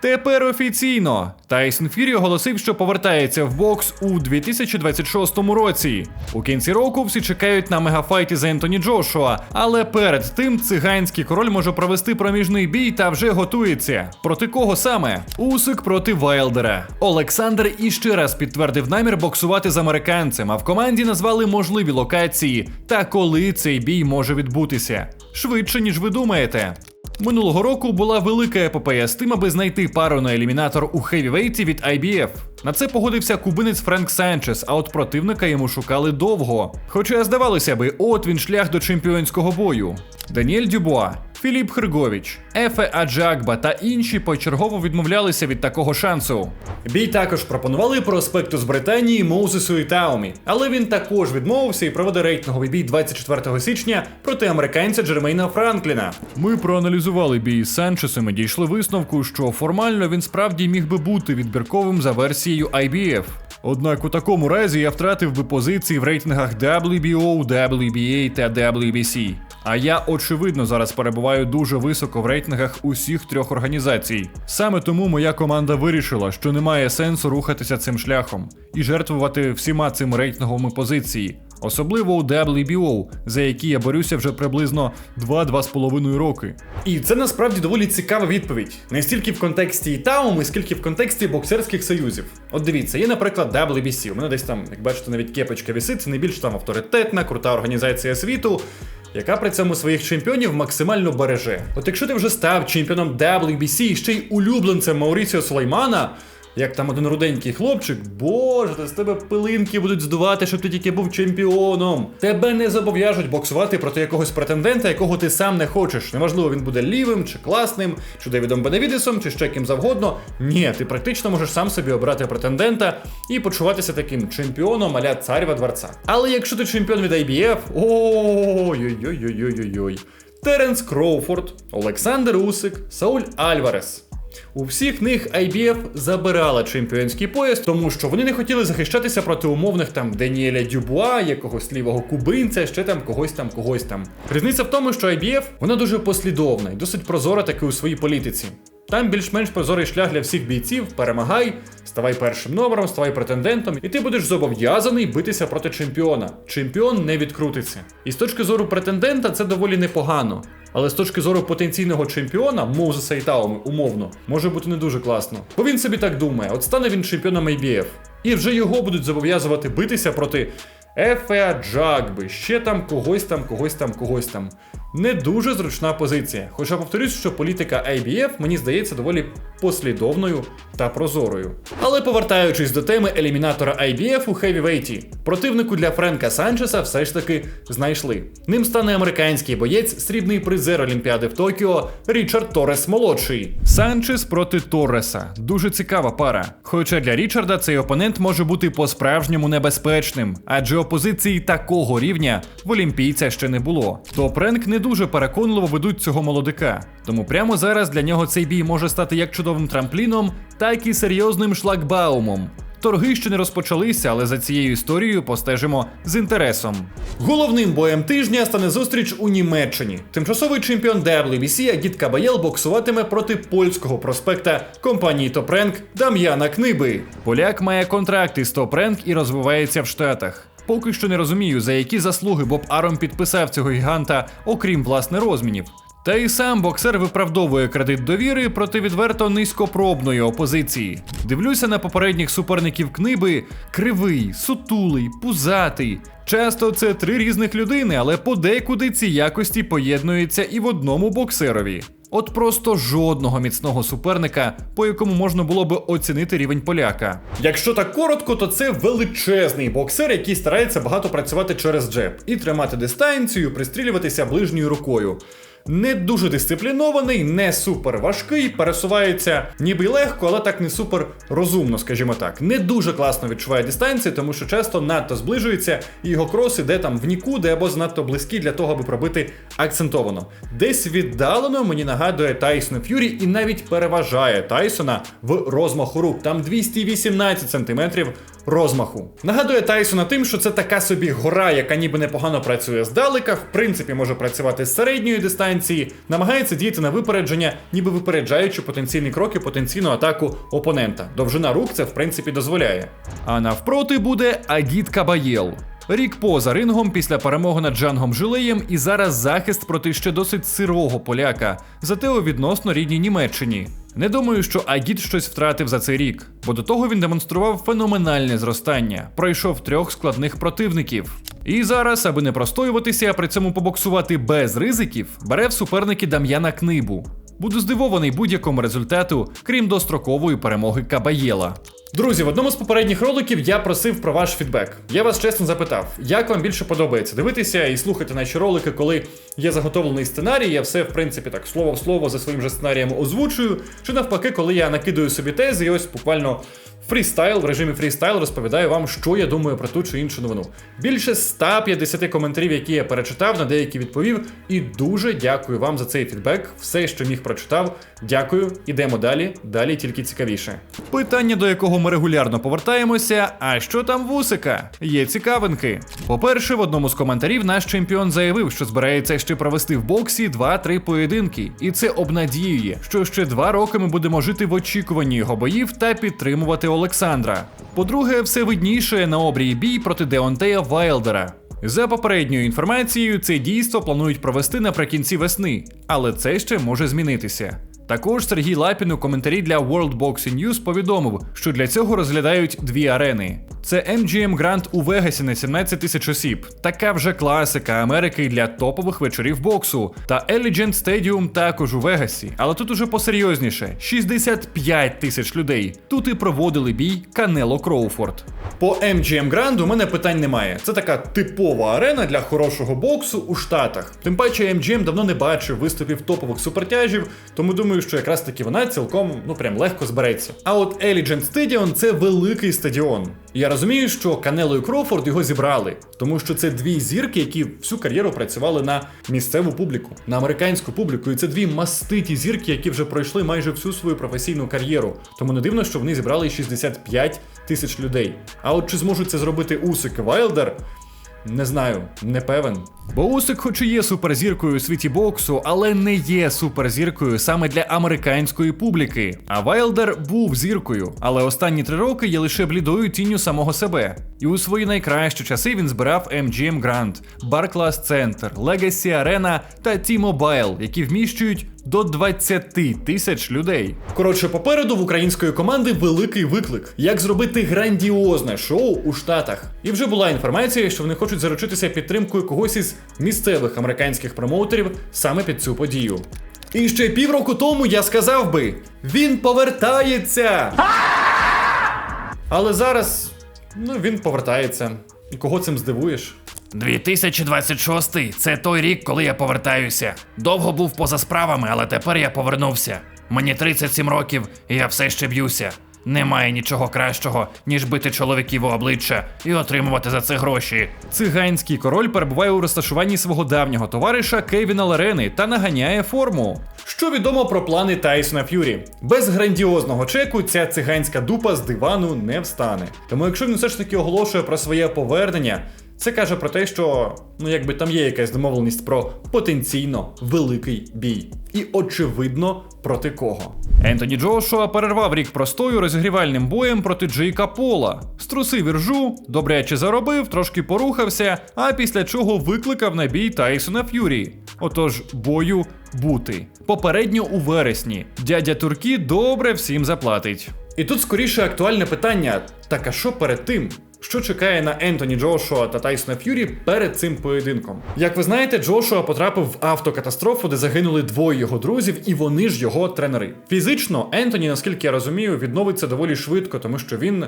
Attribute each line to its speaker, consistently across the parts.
Speaker 1: Тепер офіційно Тайсон Фюрі оголосив, що повертається в бокс у 2026 році. У кінці року всі чекають на мегафайті з Ентоні Джошуа, але перед тим циганський король може провести проміжний бій та вже готується. Проти кого саме? Усик проти Вайлдера. Олександр іще раз підтвердив намір боксувати з американцем, а в команді назвали можливі локації та коли цей бій може відбутися. Швидше ніж ви думаєте. Минулого року була велика епопея з тим, аби знайти пару на елімінатор у хевівейті від IBF. На це погодився кубинець Френк Санчес, а от противника йому шукали довго. Хоча здавалося би, от він шлях до чемпіонського бою. Даніель Дюбуа, Філіп Хрговіч, Ефе Аджагба та інші почергово відмовлялися від такого шансу. Бій також пропонували проспекту з Британії Моузесу і Таумі, але він також відмовився і проведе рейтинговий бій 24 січня проти американця Джермейна Франкліна. Ми проаналізували бій з Санчесом і дійшли висновку, що формально він справді міг би бути відбірковим за версією IBF. Однак у такому разі я втратив би позиції в рейтингах WBO, WBA та WBC. А я очевидно зараз перебуваю дуже високо в рейтингах усіх трьох організацій. Саме тому моя команда вирішила, що немає сенсу рухатися цим шляхом і жертвувати всіма цими рейтинговими позиції. Особливо у WBO, за які я борюся вже приблизно 2-2,5 роки. І це насправді доволі цікава відповідь. Не стільки в контексті Ітауми, скільки в контексті боксерських союзів. От дивіться, є, наприклад, WBC. У мене десь там, як бачите, навіть кепочка вісить, це найбільш там авторитетна, крута організація світу. Яка при цьому своїх чемпіонів максимально береже. От якщо ти вже став чемпіоном WBC і ще й улюбленцем Мауріціо Сулеймана, як там один руденький хлопчик, боже, з тебе пилинки будуть здувати, щоб ти тільки був чемпіоном. Тебе не зобов'яжуть боксувати проти якогось претендента, якого ти сам не хочеш. Неважливо, він буде лівим чи класним, чи Девідом Беневідесом, чи ще ким завгодно. Ні, ти практично можеш сам собі обрати претендента і почуватися таким чемпіоном аля царєва дворця. Але якщо ти чемпіон від IBF, ой-ой-ой-ой-ой-ой-ой. Теренс Кроуфорд, Олександр Усик, Сауль Альварес. У всіх них IBF забирала чемпіонський пояс, тому що вони не хотіли захищатися проти умовних там Даніеля Дюбуа, якогось лівого кубинця, ще там когось там, когось там. Різниця в тому, що IBF вона дуже послідовна і досить прозора таки у своїй політиці. Там більш-менш прозорий шлях для всіх бійців, перемагай, ставай першим номером, ставай претендентом, і ти будеш зобов'язаний битися проти чемпіона. Чемпіон не відкрутиться. І з точки зору претендента це доволі непогано. Але з точки зору потенційного чемпіона, Моузеса і Тауми, умовно, може бути не дуже класно. Бо він собі так думає: от стане він чемпіоном IBF. І вже його будуть зобов'язувати битися проти Ефеа Джагби, ще там когось там, когось там, когось там. Не дуже зручна позиція. Хоча повторюсь, що політика IBF мені здається доволі послідовною та прозорою. Але повертаючись до теми елімінатора IBF у хевівейті, противнику для Френка Санчеса все ж таки знайшли. Ним стане американський боєць, срібний призер Олімпіади в Токіо Річард Торрес молодший. Санчес проти Торреса. Дуже цікава пара. Хоча для Річарда цей опонент може бути по-справжньому небезпечним, адже опозиції такого рівня в олімпійця ще не було. То Пренк не дуже переконливо ведуть цього молодика. Тому прямо зараз для нього цей бій може стати як чудовим трампліном, так і серйозним шлагбаумом. Торги ще не розпочалися, але за цією історією постежимо з інтересом. Головним боєм тижня стане зустріч у Німеччині. Тимчасовий чемпіон WBC Агіт Кабаєл боксуватиме проти польського проспекта компанії Топренк Дам'яна Книби. Поляк має контракт із Топренк і розвивається в Штатах. Поки що не розумію, за які заслуги Боб Аром підписав цього гіганта, окрім власне розмінів. Та й сам боксер виправдовує кредит довіри проти відверто низькопробної опозиції. Дивлюся на попередніх суперників книби кривий, сутулий, пузатий. Часто це три різних людини, але подекуди ці якості поєднуються і в одному боксерові. От просто жодного міцного суперника, по якому можна було би оцінити рівень поляка. Якщо так коротко, то це величезний боксер, який старається багато працювати через джеб і тримати дистанцію, пристрілюватися ближньою рукою. Не дуже дисциплінований, не супер важкий, пересувається ніби легко, але так не супер розумно, скажімо так. Не дуже класно відчуває дистанції, тому що часто надто зближується, і його крос іде там в нікуди або занадто близький для того, аби пробити акцентовано. Десь віддалено мені нагадує Тайсона Ф'юрі і навіть переважає Тайсона в розмаху рук. Там 218 сантиметрів розмаху. Нагадує Тайсона тим, що це така собі гора, яка ніби непогано працює здалека, в принципі може працювати з середньої дистанції дистанції, намагається діяти на випередження, ніби випереджаючи потенційні кроки, потенційну атаку опонента. Довжина рук це в принципі дозволяє. А навпроти буде Агіт Кабаєл. Рік поза рингом після перемоги над Джангом Жилеєм і зараз захист проти ще досить сирого поляка, зате у відносно рідній Німеччині. Не думаю, що Агіт щось втратив за цей рік, бо до того він демонстрував феноменальне зростання, пройшов трьох складних противників. І зараз, аби не простоюватися, а при цьому побоксувати без ризиків, бере в суперники Дам'яна Книбу. Буду здивований будь-якому результату, крім дострокової перемоги Кабаєла. Друзі, в одному з попередніх роликів я просив про ваш фідбек. Я вас чесно запитав, як вам більше подобається дивитися і слухати наші ролики, коли є заготовлений сценарій, я все, в принципі, так слово в слово за своїм же сценарієм озвучую, чи навпаки, коли я накидаю собі тези і ось буквально фрістайл в режимі фрістайл розповідаю вам, що я думаю про ту чи іншу новину. Більше 150 коментарів, які я перечитав, на деякі відповів. І дуже дякую вам за цей фідбек. Все, що міг прочитав. Дякую. Ідемо далі. Далі тільки цікавіше. Питання, до якого ми регулярно повертаємося. А що там вусика? Є цікавинки. По-перше, в одному з коментарів наш чемпіон заявив, що збирається ще провести в боксі 2-3 поєдинки, і це обнадіює, що ще два роки ми будемо жити в очікуванні його боїв та підтримувати Олександра. По-друге, все видніше на обрії бій проти Деонтея Вайлдера. За попередньою інформацією, це дійство планують провести наприкінці весни, але це ще може змінитися. Також Сергій Лапін у коментарі для World Boxing News повідомив, що для цього розглядають дві арени. Це MGM Grand у Вегасі на 17 тисяч осіб. Така вже класика Америки для топових вечорів боксу. Та Allegiant Stadium також у Вегасі, але тут уже посерйозніше 65 тисяч людей. Тут і проводили бій Канело Кроуфорд. По MGM Grand у мене питань немає. Це така типова арена для хорошого боксу у Штатах. Тим паче MGM давно не бачив виступів топових супертяжів, тому думаю, що якраз таки вона цілком ну прям легко збереться. А от Allegiant Stadium – це великий стадіон. Я розумію, що Канело і Крофорд його зібрали, тому що це дві зірки, які всю кар'єру працювали на місцеву публіку, на американську публіку. І це дві маститі зірки, які вже пройшли майже всю свою професійну кар'єру. Тому не дивно, що вони зібрали 65 тисяч людей. А от чи зможуть це зробити Усик Вайлдер? Не знаю, не певен. Бо Усик, хоч і є суперзіркою у світі боксу, але не є суперзіркою саме для американської публіки. А Вайлдер був зіркою, але останні три роки є лише блідою тінню самого себе. І у свої найкращі часи він збирав MGM Grand, Barclays Center, Legacy Arena та T-Mobile, які вміщують до 20 тисяч людей. Коротше, попереду в української команди великий виклик, як зробити грандіозне шоу у Штатах. І вже була інформація, що вони хочуть заручитися підтримкою когось із місцевих американських промоутерів саме під цю подію. І ще півроку тому я сказав би: він повертається! Але зараз ну він повертається. І кого цим здивуєш?
Speaker 2: 2026 це той рік, коли я повертаюся. Довго був поза справами, але тепер я повернувся. Мені 37 років, і я все ще б'юся. Немає нічого кращого, ніж бити чоловіків у обличчя і отримувати за це гроші.
Speaker 1: Циганський король перебуває у розташуванні свого давнього товариша Кевіна Ларени та наганяє форму. Що відомо про плани Тайсона Ф'юрі? Без грандіозного чеку ця циганська дупа з дивану не встане. Тому якщо він все ж таки оголошує про своє повернення, це каже про те, що ну якби там є якась домовленість про потенційно великий бій. І очевидно проти кого. Ентоні Джошуа перервав рік простою розігрівальним боєм проти Джейка Пола. Струсив іржу, добряче заробив, трошки порухався, а після чого викликав на бій Тайсона Ф'юрі. Отож, бою бути. Попередньо у вересні. Дядя Туркі добре всім заплатить. І тут скоріше актуальне питання: так а що перед тим? Що чекає на Ентоні Джошуа та Тайсона Ф'юрі перед цим поєдинком? Як ви знаєте, Джошуа потрапив в автокатастрофу, де загинули двоє його друзів, і вони ж його тренери. Фізично Ентоні, наскільки я розумію, відновиться доволі швидко, тому що він.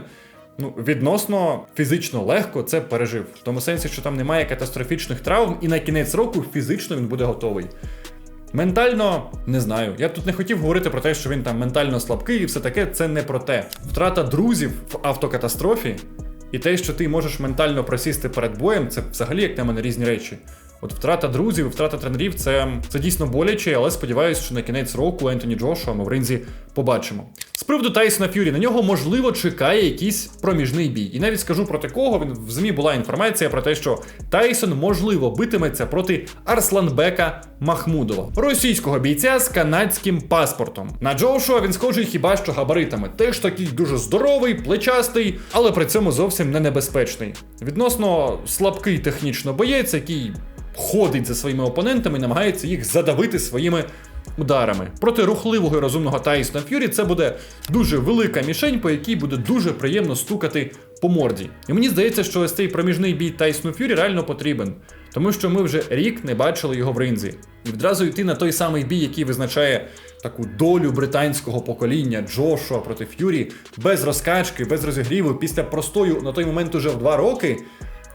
Speaker 1: Ну, відносно фізично легко це пережив. В тому сенсі, що там немає катастрофічних травм, і на кінець року фізично він буде готовий. Ментально не знаю. Я б тут не хотів говорити про те, що він там ментально слабкий і все таке. Це не про те. Втрата друзів в автокатастрофі і те, що ти можеш ментально просісти перед боєм, це взагалі як на мене різні речі. От втрата друзів, втрата тренерів це, це дійсно боляче, але сподіваюся, що на кінець року Ентоні Джошуа ми в ринзі побачимо. З приводу Тайсона Ф'юрі на нього можливо чекає якийсь проміжний бій. І навіть скажу проти кого. Він в ЗМІ була інформація про те, що Тайсон можливо битиметься проти Арсланбека Махмудова, російського бійця з канадським паспортом. На Джошуа він схожий хіба що габаритами. Теж такий дуже здоровий, плечастий, але при цьому зовсім не небезпечний. Відносно слабкий технічно боєць, який ходить за своїми опонентами і намагається їх задавити своїми ударами. Проти рухливого і розумного Тайсона Ф'юрі це буде дуже велика мішень, по якій буде дуже приємно стукати по морді. І мені здається, що ось цей проміжний бій Тайсону Ф'юрі реально потрібен, тому що ми вже рік не бачили його в ринзі. І відразу йти на той самий бій, який визначає таку долю британського покоління Джошуа проти Ф'юрі, без розкачки, без розігріву, після простою на той момент уже в два роки.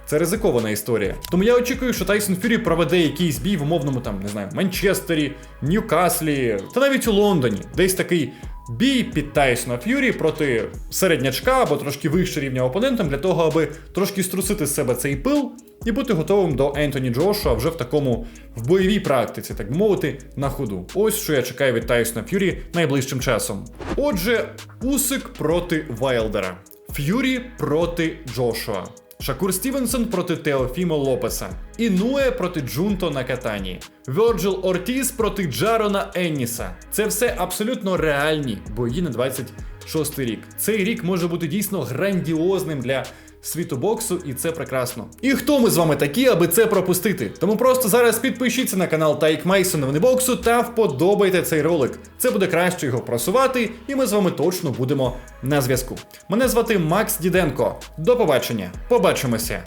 Speaker 1: Це ризикована історія. Тому я очікую, що Тайсон Фюрі проведе якийсь бій в умовному там, не знаю, Манчестері, Ньюкаслі та навіть у Лондоні. Десь такий бій під Тайсона Ф'юрі проти середнячка або трошки вище рівня опонентам для того, аби трошки струсити з себе цей пил і бути готовим до Ентоні Джошуа вже в такому в бойовій практиці, так би мовити, на ходу. Ось що я чекаю від Тайсона Ф'юрі найближчим часом. Отже, Усик проти Вайлдера, Ф'юрі проти Джошуа. Шакур Стівенсон проти Теофімо Лопеса, Інуе проти Джунто на катані, Вьорджил Ортіс проти Джарона Енніса. Це все абсолютно реальні бої на 26 рік. Цей рік може бути дійсно грандіозним для світу боксу, і це прекрасно. І хто ми з вами такі, аби це пропустити? Тому просто зараз підпишіться на канал Тайк Мейсон новини боксу та вподобайте цей ролик. Це буде краще його просувати, і ми з вами точно будемо на зв'язку. Мене звати Макс Діденко. До побачення. Побачимося.